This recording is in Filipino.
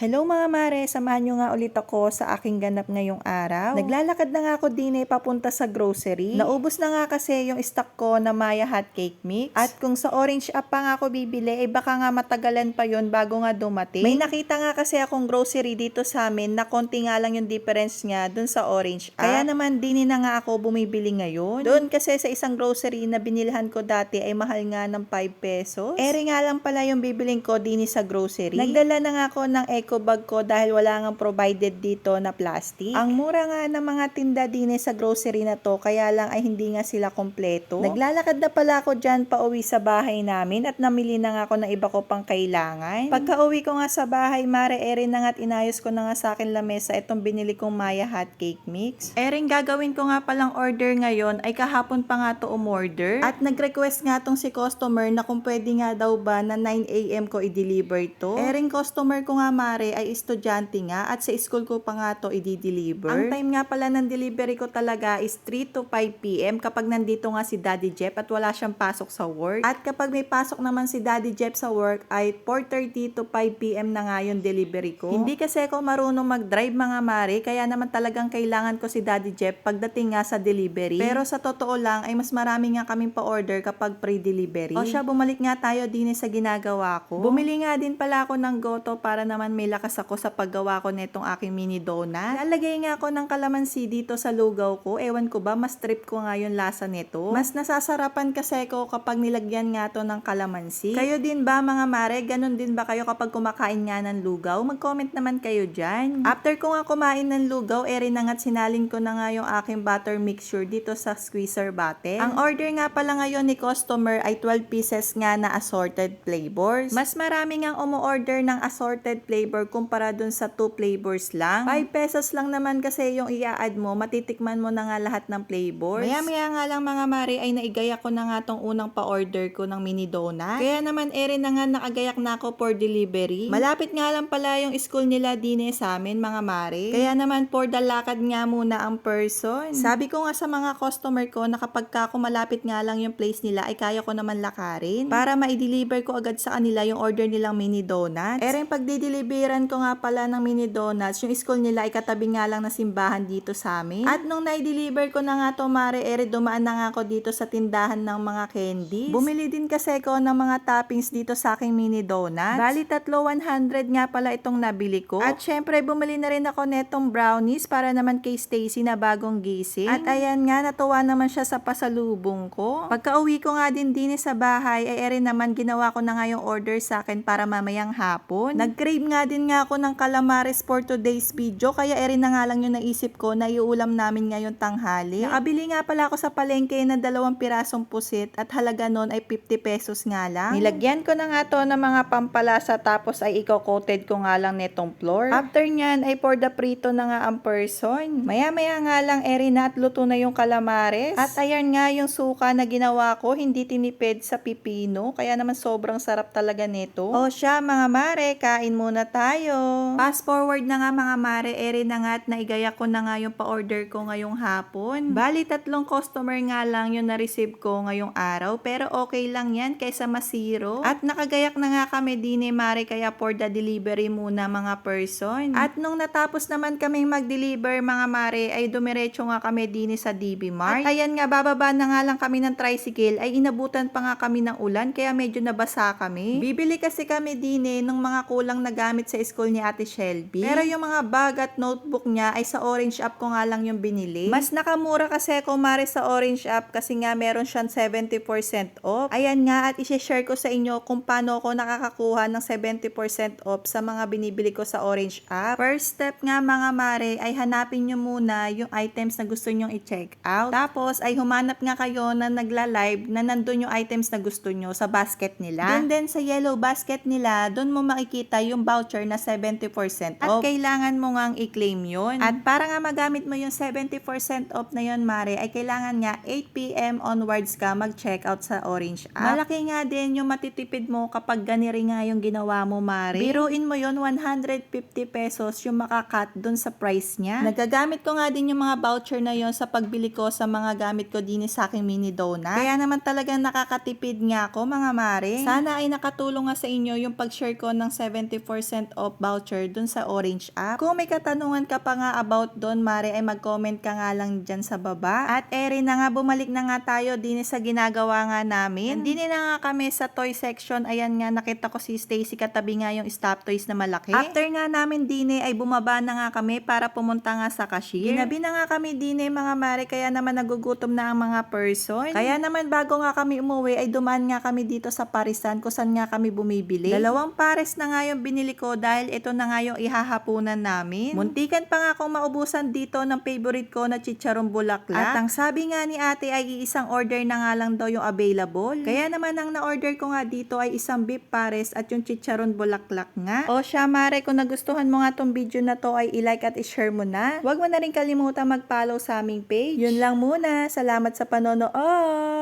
Hello mga mare, samahan nyo nga ulit ako sa aking ganap ngayong araw. Naglalakad na nga ako din eh papunta sa grocery. Naubos na nga kasi yung stock ko na Maya Hot Cake Mix. At kung sa orange app pa nga ako bibili, eh baka nga matagalan pa yon bago nga dumating. May nakita nga kasi akong grocery dito sa amin na konti nga lang yung difference nga dun sa orange app. Kaya naman din na nga ako bumibili ngayon. Doon kasi sa isang grocery na binilhan ko dati ay mahal nga ng 5 pesos. Ere nga lang pala yung bibiling ko din sa grocery. Nagdala na nga ako ng eco bag ko dahil wala nga provided dito na plastic. Ang mura nga ng mga tinda din sa grocery na to kaya lang ay hindi nga sila kompleto. Naglalakad na pala ako dyan pa uwi sa bahay namin at namili na nga ako ng iba ko pang kailangan. Pagka uwi ko nga sa bahay, mare ere na nga at inayos ko na nga sa akin lamesa itong binili kong Maya Hot Cake Mix. Ering gagawin ko nga palang order ngayon ay kahapon pa nga to umorder at nag-request nga tong si customer na kung pwede nga daw ba na 9am ko i-deliver to. Ering customer ko nga mare ay estudyante nga at sa school ko pa nga to i-deliver. Ang time nga pala ng delivery ko talaga is 3 to 5pm kapag nandito nga si Daddy Jeff at wala siyang pasok sa work. At kapag may pasok naman si Daddy Jeff sa work ay 4.30 to 5pm na nga yung delivery ko. Hindi kasi ako marunong mag-drive mga mare kaya naman talagang kailangan ko si Daddy Jeff pagdating nga sa delivery. Pero sa totoo lang ay mas marami nga kaming pa-order kapag pre-delivery. O siya, bumalik nga tayo din sa ginagawa ko. Bumili nga din pala ako ng goto para naman may lakas ako sa paggawa ko nitong aking mini donut. Lalagay nga ako ng kalamansi dito sa lugaw ko. Ewan ko ba, mas trip ko nga yung lasa nito. Mas nasasarapan kasi ko kapag nilagyan nga to ng kalamansi. Kayo din ba mga mare? Ganon din ba kayo kapag kumakain nga ng lugaw? Mag-comment naman kayo dyan. After ko nga kumain ng lugaw, eri na nga't sinalin ko na nga yung aking butter mixture dito sa squeezer bottle. Ang order nga pala ngayon ni customer ay 12 pieces nga na assorted flavors. Mas marami nga umu-order ng assorted flavor kumpara dun sa 2 flavors lang. 5 pesos lang naman kasi yung i-add mo, matitikman mo na nga lahat ng flavors. Maya-maya nga lang mga mare ay naigaya ko na nga tong unang pa-order ko ng mini donut. Kaya naman ere na nga nakagayak na ako for delivery. Malapit nga lang pala yung school nila dine sa amin mga mare. Kaya naman for the lakad nga muna ang person. Sabi ko nga sa mga customer ko na kapag ka malapit nga lang yung place nila ay kaya ko naman lakarin para ma-deliver ko agad sa kanila yung order nilang mini donuts. Ere pag dideliveran ko nga pala ng mini donuts, yung school nila ay katabi nga lang na simbahan dito sa amin. At nung na-deliver ko na nga to mare, ere dumaan na nga ako dito sa tindahan ng mga candies. Bumili din kasi ko ng mga toppings dito sa aking mini donuts. Bali tatlo 100 nga pala itong nabili ko. At syempre bumili na rin ako netong brownies para naman kay Stacy na bagong gising. At ayan nga, natuwa naman siya sa pasalubong ko. Pagka uwi ko nga din din sa bahay, ay ere naman ginawa ko na nga yung order sa akin para mamayang hapon. Nag-crave nga din nga ako ng calamares for today's video, kaya ere na nga lang yung naisip ko na iulam namin ngayong tanghali. Nakabili nga pala ako sa palengke ng dalawang pirasong pusit at halaga nun ay 50 pesos nga lang. Nilagyan ko na nga to ng mga pampalasa tapos ay iko-coated ko nga lang netong flour. After nyan ay for the prito na nga ang person. Maya-maya nga lang ere na at luto na yung calamares. At ayan nga yung suka na ginawa ko, hindi tinipid sa pipino. Kaya naman sobrang sarap talaga nito. O siya mga mare, kain muna tayo. Fast forward na nga mga mare, ere na nga at naigaya ko na nga yung pa-order ko ngayong hapon. Bali tatlong customer nga lang yung na-receive ko ngayong araw. Pero okay lang yan kaysa masiro. At nakagayak na nga kami din eh mare kaya for the delivery muna mga person. At nung natapos naman kaming mag-deliver mga mare ay dumiretso nga kami din sa DB Mart. At ayan nga bababa na nga lang kami ng tricycle ay inabutan pa nga kami ng ulan kaya medyo nabasa kami. Bibili kasi kami din eh ng mga kulang na gamit sa school ni Ate Shelby. Pero yung mga bag at notebook niya ay sa Orange App ko nga lang yung binili. Mas nakamura kasi ako mare sa Orange App kasi nga meron siyang 70% off. Ayan nga at isi-share ko sa inyo kung paano ako nakakakuha ng 70% off sa mga binibili ko sa Orange App. First step nga mga mare ay hanapin nyo muna yung items na gusto nyong i-check out. Tapos ay humanap nga kayo na nagla-live na nandun yung items na gusto nyo sa basket nila. Doon din sa yellow basket nila, doon mo makikita yung voucher na 70% off. At kailangan mo ngang i-claim yun. At para nga magamit mo yung 70% off na yun, Mare, ay kailangan nga 8pm onwards ka mag-check out sa Orange app. Malaki nga din yung matitipid mo kapag ganiri nga yung ginawa mo, Mare. Biruin mo yun, 150 pesos yung makakat doon sa price niya. Nagagamit ko nga din yung mga voucher na yon sa pagbili ko sa mga gamit ko din sa aking mini donut. Kaya naman talagang nakakatipid nga ako mga mare. Sana ay nakatulong nga sa inyo yung pag-share ko ng 70% off voucher dun sa Orange app. Kung may katanungan ka pa nga about dun, Mare, ay mag-comment ka nga lang dyan sa baba. At ere na nga, bumalik na nga tayo din sa ginagawa nga namin. Hindi na nga kami sa toy section. Ayan nga, nakita ko si Stacy katabi nga yung stop toys na malaki. After nga namin dine ay bumaba na nga kami para pumunta nga sa cashier. Ginabi na nga kami dine mga Mare, kaya naman nagugutom na ang mga person. Kaya naman bago nga kami umuwi ay dumaan nga kami dito sa Parisan kung saan nga kami bumibili. Dalawang pares na nga yung binili ko dahil ito na nga yung ihahapunan namin. Muntikan pa nga akong maubusan dito ng favorite ko na chicharong bulaklak. At ang sabi nga ni ate ay iisang order na nga lang daw yung available. Kaya naman ang na-order ko nga dito ay isang beef pares at yung chicharon bulaklak nga. O siya Mare, kung nagustuhan mo nga tong video na to ay i-like at i-share mo na. Huwag mo na rin kalimutan mag-follow sa aming page. Yun lang muna. Salamat sa panonood!